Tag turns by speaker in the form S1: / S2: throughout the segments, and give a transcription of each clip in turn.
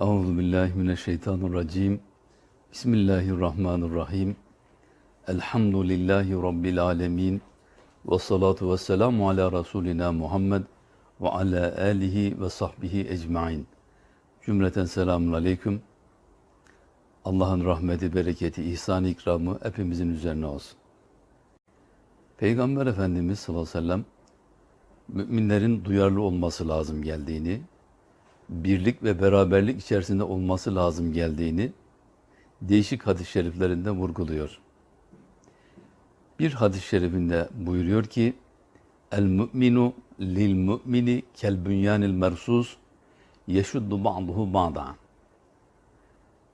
S1: Euzu billahi mineşşeytanirracim. Bismillahirrahmanirrahim. Elhamdülillahi rabbil alamin. Ve salatu ve selamu ala rasulina Muhammed ve ala alihi ve sahbihi ecmaîn. Cümleten selamun aleyküm. Allah'ın rahmeti, bereketi, ihsan ikramı hepimizin üzerine olsun. Peygamber Efendimiz sallallahu aleyhi ve sellem müminlerin duyarlı olması lazım geldiğini, birlik ve beraberlik içerisinde olması lazım geldiğini değişik hadis-i şeriflerinde vurguluyor. Bir hadis-i şerifinde buyuruyor ki El mu'minu lil mu'mini kel bünyanil mersus yeşuddu ba'duhu ba'da.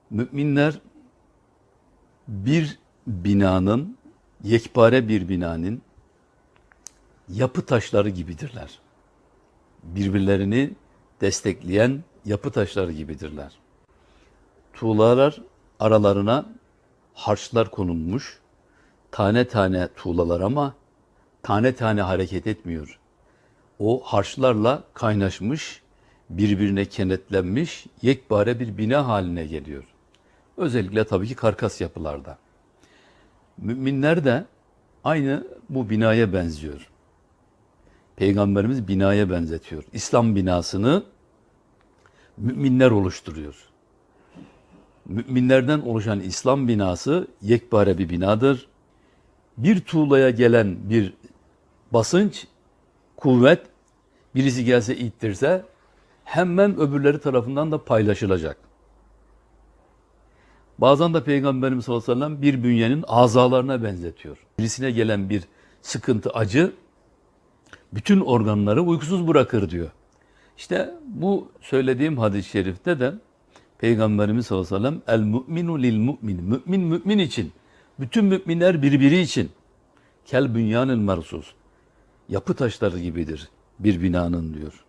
S1: Müminler bir binanın, yekpare bir binanın yapı taşları gibidirler. Birbirlerini destekleyen yapı taşları gibidirler. Tuğlalar aralarına harçlar konulmuş. Tane tane tuğlalar ama tane tane hareket etmiyor. O harçlarla kaynaşmış, birbirine kenetlenmiş, yekpare bir bina haline geliyor. Özellikle tabii ki karkas yapılarda. Müminler de aynı bu binaya benziyor. Peygamberimiz binaya benzetiyor. İslam binasını müminler oluşturuyor. Müminlerden oluşan İslam binası yekpare bir binadır. Bir tuğlaya gelen bir basınç, kuvvet, birisi gelse ittirse hemen öbürleri tarafından da paylaşılacak. Bazen de Peygamberimiz sallallahu aleyhi ve sellem bir bünyenin azalarına benzetiyor. Birisine gelen bir sıkıntı, acı bütün organları uykusuz bırakır diyor. İşte bu söylediğim hadis-i şerifte de Peygamberimiz sallallahu aleyhi ve sellem el mu'minu lil mu'min. Mümin mümin için. Bütün müminler birbiri için. Kel bünyanil mersus. Yapı taşları gibidir bir binanın diyor.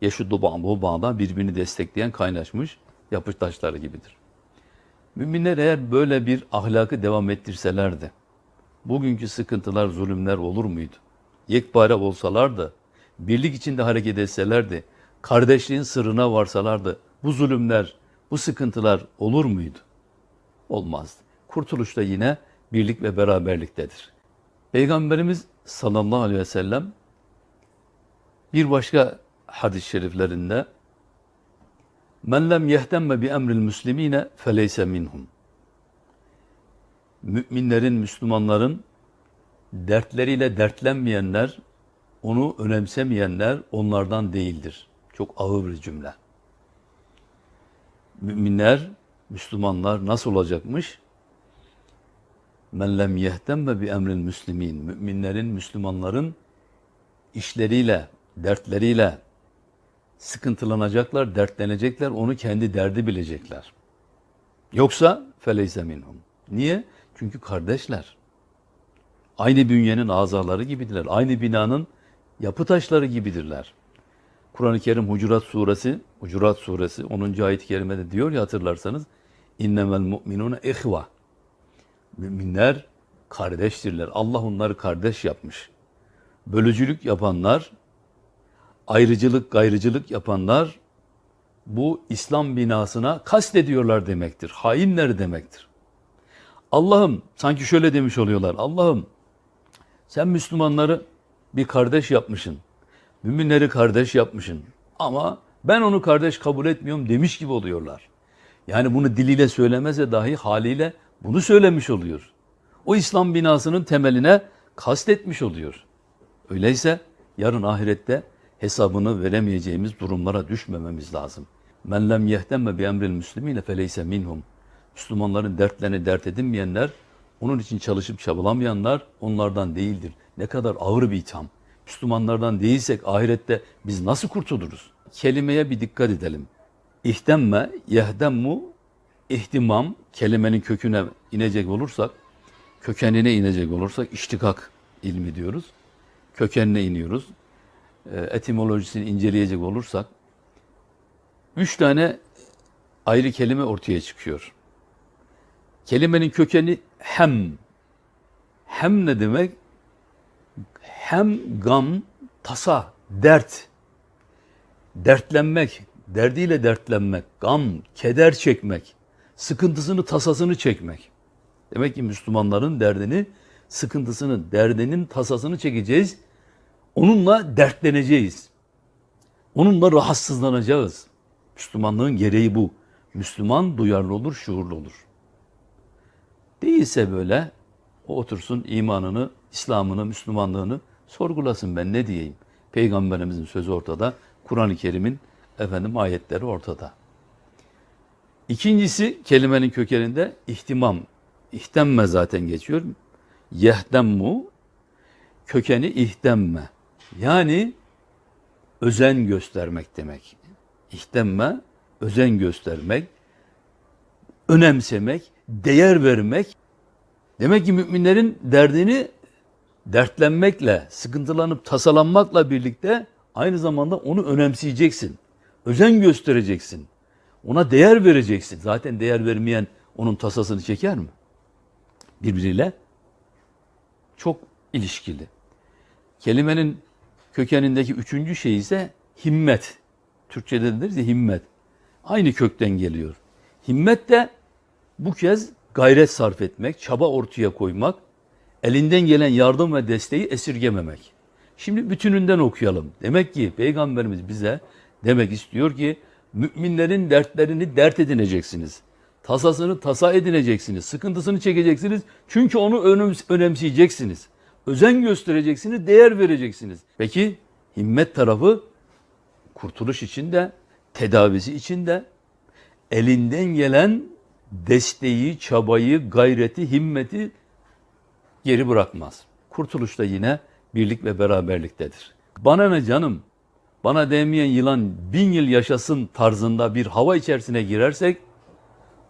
S1: Yeşuddu ba'du bağda birbirini destekleyen kaynaşmış yapı taşları gibidir. Müminler eğer böyle bir ahlakı devam ettirselerdi, bugünkü sıkıntılar, zulümler olur muydu? Yekpare olsalardı, birlik içinde hareket etselerdi, kardeşliğin sırrına varsalardı, bu zulümler, bu sıkıntılar olur muydu? Olmazdı. Kurtuluş da yine birlik ve beraberliktedir. Peygamberimiz sallallahu aleyhi ve sellem bir başka hadis-i şeriflerinde Men lem yehtemme bi emril müslimine feleyse minhum. Müminlerin, Müslümanların dertleriyle dertlenmeyenler, onu önemsemeyenler onlardan değildir. Çok ağır bir cümle. Müminler, Müslümanlar nasıl olacakmış? Men lem yehtemme bi emril müslimin. Müminlerin, Müslümanların işleriyle, dertleriyle sıkıntılanacaklar, dertlenecekler, onu kendi derdi bilecekler. Yoksa feleyse minhum. Niye? Çünkü kardeşler. Aynı bünyenin azaları gibidirler. Aynı binanın yapı taşları gibidirler. Kur'an-ı Kerim Hucurat suresi, Hucurat suresi 10. ayet-i kerimede diyor ya hatırlarsanız innemel mu'minune ihva. Müminler kardeştirler. Allah onları kardeş yapmış. Bölücülük yapanlar, ayrıcılık, gayrıcılık yapanlar bu İslam binasına kastediyorlar demektir. Hainler demektir. Allah'ım sanki şöyle demiş oluyorlar. Allah'ım sen Müslümanları bir kardeş yapmışsın. Müminleri kardeş yapmışsın. Ama ben onu kardeş kabul etmiyorum demiş gibi oluyorlar. Yani bunu diliyle söylemese dahi haliyle bunu söylemiş oluyor. O İslam binasının temeline kastetmiş oluyor. Öyleyse yarın ahirette hesabını veremeyeceğimiz durumlara düşmememiz lazım. Men lem yehtemme bi emril müslimine feleyse minhum. Müslümanların dertlerini dert edinmeyenler, onun için çalışıp çabalamayanlar onlardan değildir. Ne kadar ağır bir itham. Müslümanlardan değilsek ahirette biz nasıl kurtuluruz? Kelimeye bir dikkat edelim. İhtemme, yehdemmu, ihtimam kelimenin köküne inecek olursak, kökenine inecek olursak iştikak ilmi diyoruz. Kökenine iniyoruz. E, etimolojisini inceleyecek olursak, üç tane ayrı kelime ortaya çıkıyor. Kelimenin kökeni hem. Hem ne demek? Hem gam, tasa, dert. Dertlenmek, derdiyle dertlenmek, gam, keder çekmek, sıkıntısını, tasasını çekmek. Demek ki Müslümanların derdini, sıkıntısını, derdinin tasasını çekeceğiz. Onunla dertleneceğiz. Onunla rahatsızlanacağız. Müslümanlığın gereği bu. Müslüman duyarlı olur, şuurlu olur. Değilse böyle o otursun imanını, İslam'ını, Müslümanlığını sorgulasın ben ne diyeyim. Peygamberimizin sözü ortada, Kur'an-ı Kerim'in efendim ayetleri ortada. İkincisi kelimenin kökeninde ihtimam. İhtemme zaten geçiyor. Yehdemmu kökeni ihtemme. Yani özen göstermek demek. İhtemme özen göstermek, önemsemek, değer vermek. Demek ki müminlerin derdini dertlenmekle, sıkıntılanıp tasalanmakla birlikte aynı zamanda onu önemseyeceksin. Özen göstereceksin. Ona değer vereceksin. Zaten değer vermeyen onun tasasını çeker mi? Birbiriyle çok ilişkili. Kelimenin kökenindeki üçüncü şey ise himmet. Türkçe'de deriz ya himmet. Aynı kökten geliyor. Himmet de bu kez gayret sarf etmek, çaba ortaya koymak, elinden gelen yardım ve desteği esirgememek. Şimdi bütününden okuyalım. Demek ki Peygamberimiz bize demek istiyor ki müminlerin dertlerini dert edineceksiniz. Tasasını tasa edineceksiniz. Sıkıntısını çekeceksiniz. Çünkü onu önems- önemseyeceksiniz. Özen göstereceksiniz, değer vereceksiniz. Peki himmet tarafı kurtuluş için de, tedavisi için de elinden gelen desteği, çabayı, gayreti, himmeti geri bırakmaz. Kurtuluş da yine birlik ve beraberliktedir. Bana ne canım? Bana değmeyen yılan bin yıl yaşasın tarzında bir hava içerisine girersek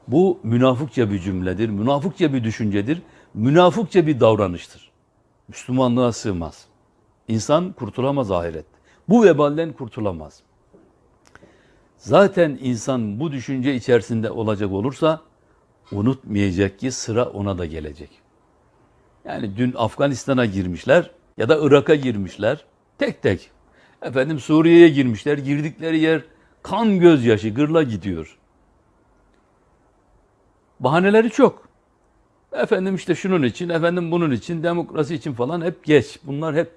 S1: bu münafıkça bir cümledir, münafıkça bir düşüncedir, münafıkça bir davranıştır. Müslümanlığa sığmaz. İnsan kurtulamaz ahirette. Bu vebalden kurtulamaz. Zaten insan bu düşünce içerisinde olacak olursa unutmayacak ki sıra ona da gelecek. Yani dün Afganistan'a girmişler ya da Irak'a girmişler tek tek. Efendim Suriye'ye girmişler. Girdikleri yer kan gözyaşı gırla gidiyor. Bahaneleri çok. Efendim işte şunun için, efendim bunun için, demokrasi için falan hep geç. Bunlar hep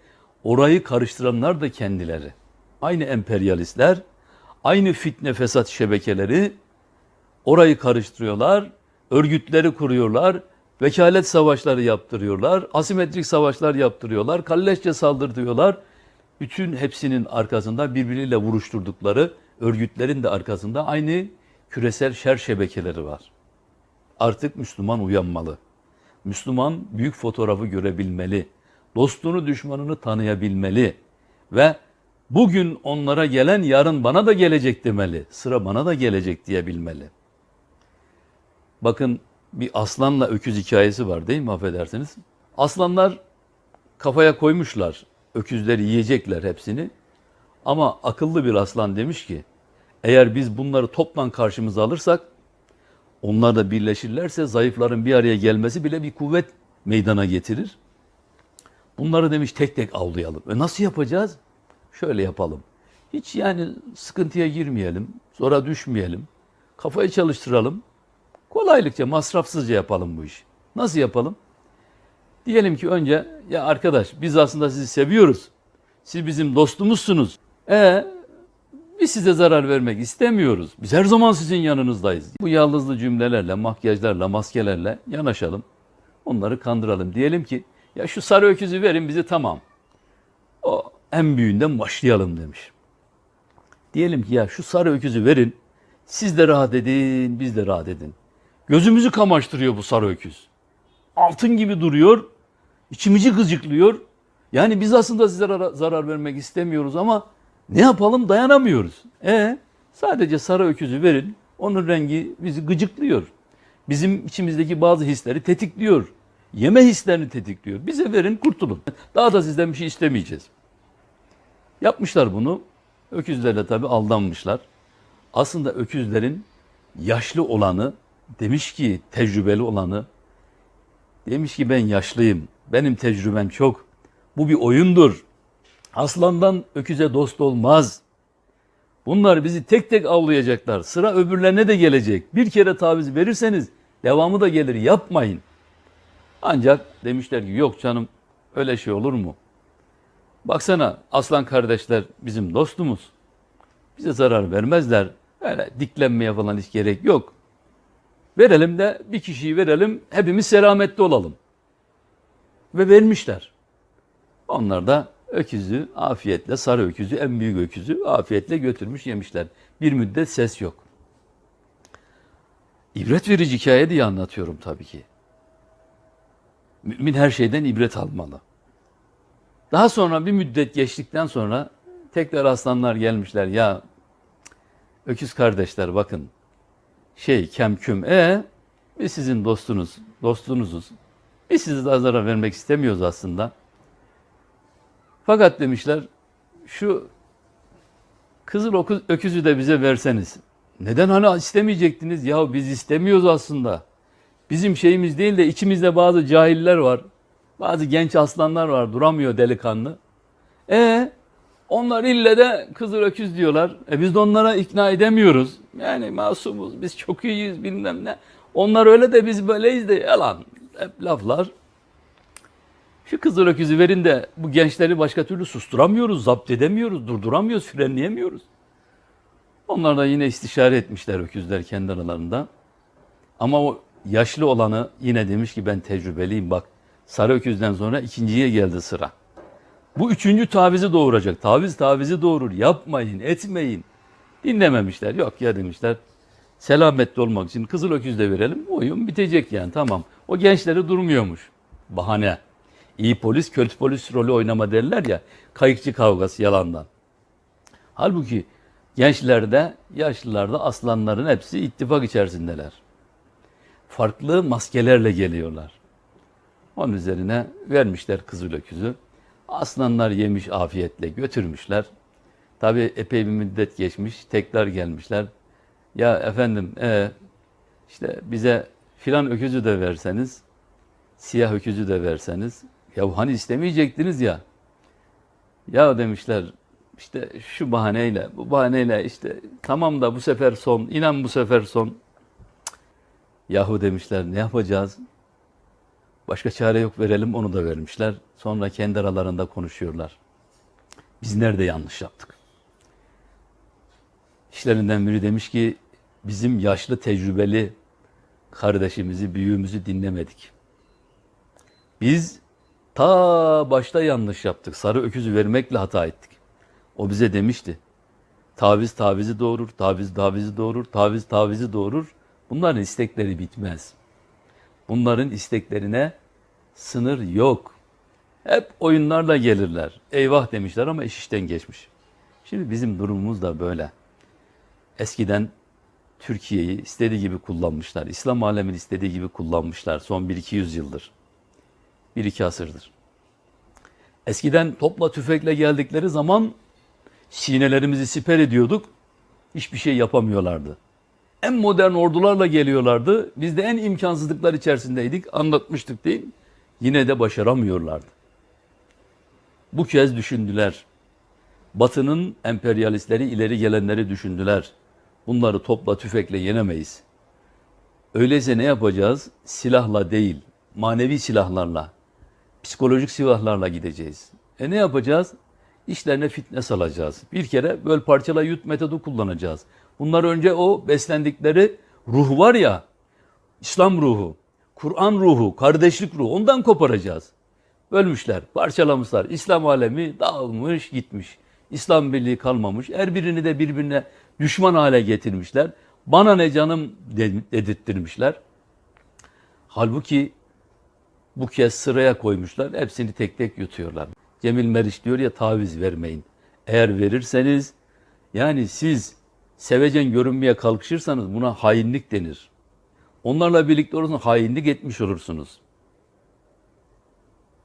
S1: orayı karıştıranlar da kendileri. Aynı emperyalistler, aynı fitne fesat şebekeleri orayı karıştırıyorlar, örgütleri kuruyorlar, vekalet savaşları yaptırıyorlar, asimetrik savaşlar yaptırıyorlar, kalleşçe saldırıyorlar. Bütün hepsinin arkasında birbiriyle vuruşturdukları örgütlerin de arkasında aynı küresel şer şebekeleri var. Artık Müslüman uyanmalı. Müslüman büyük fotoğrafı görebilmeli. Dostunu düşmanını tanıyabilmeli. Ve bugün onlara gelen yarın bana da gelecek demeli. Sıra bana da gelecek diyebilmeli. Bakın bir aslanla öküz hikayesi var değil mi affedersiniz? Aslanlar kafaya koymuşlar. Öküzleri yiyecekler hepsini. Ama akıllı bir aslan demiş ki eğer biz bunları toptan karşımıza alırsak onlar da birleşirlerse zayıfların bir araya gelmesi bile bir kuvvet meydana getirir. Bunları demiş tek tek avlayalım. E nasıl yapacağız? Şöyle yapalım. Hiç yani sıkıntıya girmeyelim, zora düşmeyelim. Kafayı çalıştıralım. Kolaylıkça, masrafsızca yapalım bu işi. Nasıl yapalım? Diyelim ki önce ya arkadaş biz aslında sizi seviyoruz. Siz bizim dostumuzsunuz. E biz size zarar vermek istemiyoruz. Biz her zaman sizin yanınızdayız. Bu yalnızlı cümlelerle, makyajlarla, maskelerle yanaşalım. Onları kandıralım. Diyelim ki ya şu sarı öküzü verin bize tamam. O en büyüğünden başlayalım demiş. Diyelim ki ya şu sarı öküzü verin. Siz de rahat edin, biz de rahat edin. Gözümüzü kamaştırıyor bu sarı öküz. Altın gibi duruyor. içimizi gıcıklıyor. Yani biz aslında size zarar, vermek istemiyoruz ama ne yapalım dayanamıyoruz. E sadece sarı öküzü verin. Onun rengi bizi gıcıklıyor. Bizim içimizdeki bazı hisleri tetikliyor. Yeme hislerini tetikliyor. Bize verin kurtulun. Daha da sizden bir şey istemeyeceğiz. Yapmışlar bunu. Öküzlerle tabi aldanmışlar. Aslında öküzlerin yaşlı olanı demiş ki tecrübeli olanı demiş ki ben yaşlıyım. Benim tecrübem çok. Bu bir oyundur. Aslandan öküze dost olmaz. Bunlar bizi tek tek avlayacaklar. Sıra öbürlerine de gelecek. Bir kere taviz verirseniz devamı da gelir. Yapmayın. Ancak demişler ki yok canım öyle şey olur mu? Baksana aslan kardeşler bizim dostumuz. Bize zarar vermezler. Öyle diklenmeye falan hiç gerek yok. Verelim de bir kişiyi verelim hepimiz selametli olalım. Ve vermişler. Onlar da öküzü afiyetle, sarı öküzü, en büyük öküzü afiyetle götürmüş yemişler. Bir müddet ses yok. İbret verici hikaye diye anlatıyorum tabii ki. Mümin her şeyden ibret almalı. Daha sonra bir müddet geçtikten sonra tekrar aslanlar gelmişler. Ya öküz kardeşler bakın şey kemküm e biz sizin dostunuz, dostunuzuz. Biz size daha zarar vermek istemiyoruz aslında. Fakat demişler şu kızıl okuz, öküzü de bize verseniz. Neden hani istemeyecektiniz? Ya biz istemiyoruz aslında. Bizim şeyimiz değil de içimizde bazı cahiller var. Bazı genç aslanlar var duramıyor delikanlı. E onlar ille de kızıl öküz diyorlar. E biz de onlara ikna edemiyoruz. Yani masumuz biz çok iyiyiz bilmem ne. Onlar öyle de biz böyleyiz de yalan. Hep laflar. Şu kızıl öküzü verin de bu gençleri başka türlü susturamıyoruz, zapt edemiyoruz, durduramıyoruz, frenleyemiyoruz. Onlar da yine istişare etmişler öküzler kendi aralarında. Ama o yaşlı olanı yine demiş ki ben tecrübeliyim bak. Sarı öküzden sonra ikinciye geldi sıra. Bu üçüncü tavizi doğuracak. Taviz tavizi doğurur. Yapmayın, etmeyin. Dinlememişler. Yok ya demişler. Selametli olmak için kızıl öküz de verelim. Oyun bitecek yani tamam. O gençleri durmuyormuş. Bahane. İyi polis kötü polis rolü oynama derler ya. Kayıkçı kavgası yalandan. Halbuki gençlerde, yaşlılarda aslanların hepsi ittifak içerisindeler. Farklı maskelerle geliyorlar. Onun üzerine vermişler kızıl öküzü. Aslanlar yemiş afiyetle götürmüşler. Tabi epey bir müddet geçmiş. Tekrar gelmişler. Ya efendim e, işte bize filan öküzü de verseniz, siyah öküzü de verseniz. Ya hani istemeyecektiniz ya. Ya demişler işte şu bahaneyle, bu bahaneyle işte tamam da bu sefer son, inan bu sefer son. Yahu demişler ne yapacağız? Başka çare yok verelim onu da vermişler. Sonra kendi aralarında konuşuyorlar. Biz nerede yanlış yaptık? İşlerinden biri demiş ki bizim yaşlı tecrübeli kardeşimizi, büyüğümüzü dinlemedik. Biz ta başta yanlış yaptık. Sarı öküzü vermekle hata ettik. O bize demişti. Taviz tavizi doğurur, taviz tavizi doğurur, taviz tavizi doğurur. Bunların istekleri bitmez. Bunların isteklerine sınır yok. Hep oyunlarla gelirler. Eyvah demişler ama iş işten geçmiş. Şimdi bizim durumumuz da böyle. Eskiden Türkiye'yi istediği gibi kullanmışlar. İslam alemini istediği gibi kullanmışlar son 1-200 yıldır. 1-2 asırdır. Eskiden topla tüfekle geldikleri zaman sinelerimizi siper ediyorduk. Hiçbir şey yapamıyorlardı. En modern ordularla geliyorlardı. Biz de en imkansızlıklar içerisindeydik. Anlatmıştık değil? Yine de başaramıyorlardı. Bu kez düşündüler. Batı'nın emperyalistleri ileri gelenleri düşündüler. Bunları topla tüfekle yenemeyiz. Öyleyse ne yapacağız? Silahla değil, manevi silahlarla, psikolojik silahlarla gideceğiz. E ne yapacağız? İşlerine fitne salacağız. Bir kere böl parçala yut metodu kullanacağız. Bunlar önce o beslendikleri ruh var ya, İslam ruhu, Kur'an ruhu, kardeşlik ruhu ondan koparacağız. Bölmüşler, parçalamışlar. İslam alemi dağılmış gitmiş. İslam birliği kalmamış. Her birini de birbirine düşman hale getirmişler. Bana ne canım dedirttirmişler. Halbuki bu kez sıraya koymuşlar. Hepsini tek tek yutuyorlar. Cemil Meriç diyor ya taviz vermeyin. Eğer verirseniz yani siz sevecen görünmeye kalkışırsanız buna hainlik denir. Onlarla birlikte olursanız hainlik etmiş olursunuz.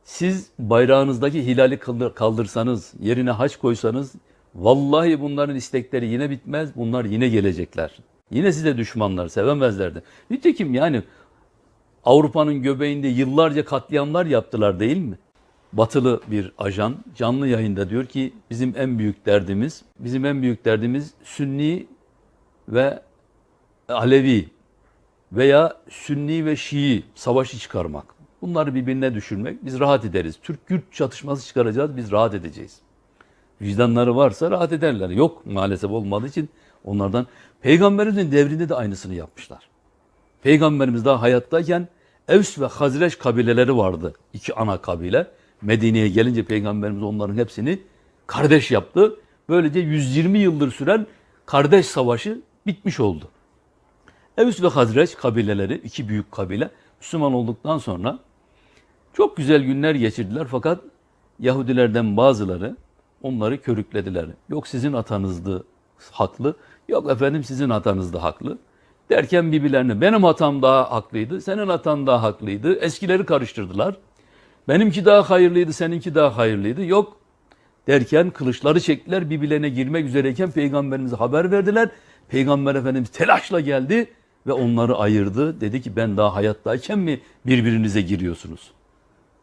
S1: Siz bayrağınızdaki hilali kaldır- kaldırsanız, yerine haç koysanız vallahi bunların istekleri yine bitmez, bunlar yine gelecekler. Yine size düşmanlar, sevemezlerdi. Nitekim yani Avrupa'nın göbeğinde yıllarca katliamlar yaptılar değil mi? Batılı bir ajan canlı yayında diyor ki bizim en büyük derdimiz, bizim en büyük derdimiz Sünni ve Alevi veya Sünni ve Şii savaşı çıkarmak. Bunları birbirine düşürmek. Biz rahat ederiz. Türk-Kürt çatışması çıkaracağız. Biz rahat edeceğiz. Vicdanları varsa rahat ederler. Yok maalesef olmadığı için onlardan Peygamberimizin devrinde de aynısını yapmışlar. Peygamberimiz daha hayattayken Evs ve Hazreç kabileleri vardı. iki ana kabile. Medine'ye gelince Peygamberimiz onların hepsini kardeş yaptı. Böylece 120 yıldır süren kardeş savaşı bitmiş oldu. Evs ve Hazreç kabileleri, iki büyük kabile Müslüman olduktan sonra çok güzel günler geçirdiler fakat Yahudilerden bazıları onları körüklediler. Yok sizin atanızdı haklı, yok efendim sizin atanız da haklı. Derken birbirlerine benim hatam daha haklıydı, senin hatan daha haklıydı. Eskileri karıştırdılar. Benimki daha hayırlıydı, seninki daha hayırlıydı. Yok derken kılıçları çektiler birbirlerine girmek üzereyken peygamberimize haber verdiler. Peygamber Efendimiz telaşla geldi ve onları ayırdı. Dedi ki ben daha hayattayken mi birbirinize giriyorsunuz?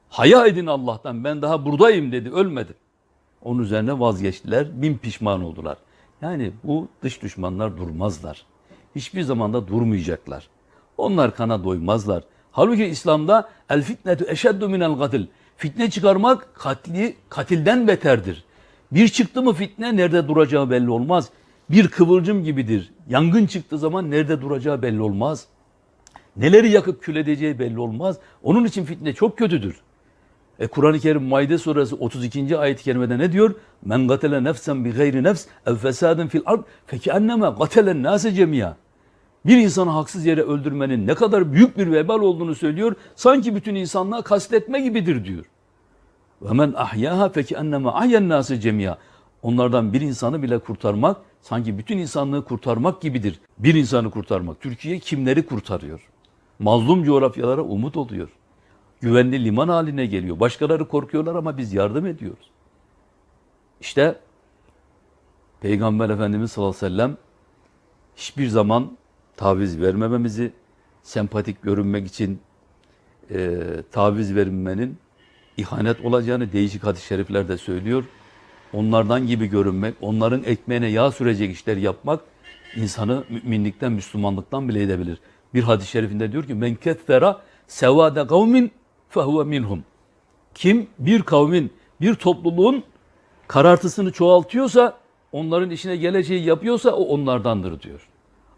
S1: Haya edin Allah'tan ben daha buradayım dedi ölmedim. Onun üzerine vazgeçtiler bin pişman oldular. Yani bu dış düşmanlar durmazlar. Hiçbir zamanda durmayacaklar. Onlar kana doymazlar. Halbuki İslam'da el fitnetu eşeddu minel katil. Fitne çıkarmak katli, katilden beterdir. Bir çıktı mı fitne nerede duracağı belli olmaz. Bir kıvılcım gibidir. Yangın çıktığı zaman nerede duracağı belli olmaz. Neleri yakıp kül edeceği belli olmaz. Onun için fitne çok kötüdür. E Kur'an-ı Kerim Maide suresi 32. ayet-i kerimede ne diyor? Men gatele nefsen bi gayri nefs ev fesadın fil ard fekeenneme gatelen nase cemiya. Bir insanı haksız yere öldürmenin ne kadar büyük bir vebal olduğunu söylüyor. Sanki bütün insanlığa kastetme gibidir diyor. Men ahyaha fekeenneme ahyen nase cemiya. Onlardan bir insanı bile kurtarmak sanki bütün insanlığı kurtarmak gibidir. Bir insanı kurtarmak. Türkiye kimleri kurtarıyor? Mazlum coğrafyalara umut oluyor güvenli liman haline geliyor. Başkaları korkuyorlar ama biz yardım ediyoruz. İşte Peygamber Efendimiz sallallahu aleyhi ve sellem hiçbir zaman taviz vermememizi, sempatik görünmek için e, taviz verilmenin ihanet olacağını değişik hadis-i şeriflerde söylüyor. Onlardan gibi görünmek, onların ekmeğine yağ sürecek işler yapmak insanı müminlikten, Müslümanlıktan bile edebilir. Bir hadis-i şerifinde diyor ki men kethera sevade kavmin fehuve minhum. Kim bir kavmin, bir topluluğun karartısını çoğaltıyorsa, onların işine geleceği yapıyorsa o onlardandır diyor.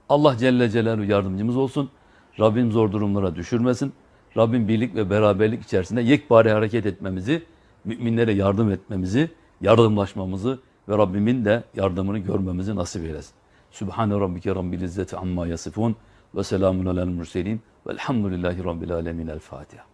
S1: Allah Celle Celaluhu yardımcımız olsun. Rabbim zor durumlara düşürmesin. Rabbim birlik ve beraberlik içerisinde yekpare hareket etmemizi, müminlere yardım etmemizi, yardımlaşmamızı ve Rabbimin de yardımını görmemizi nasip eylesin. Sübhane Rabbike Rabbil İzzeti Amma Yasifun ve selamun alel murselin velhamdülillahi Rabbil Alemin. El Fatiha.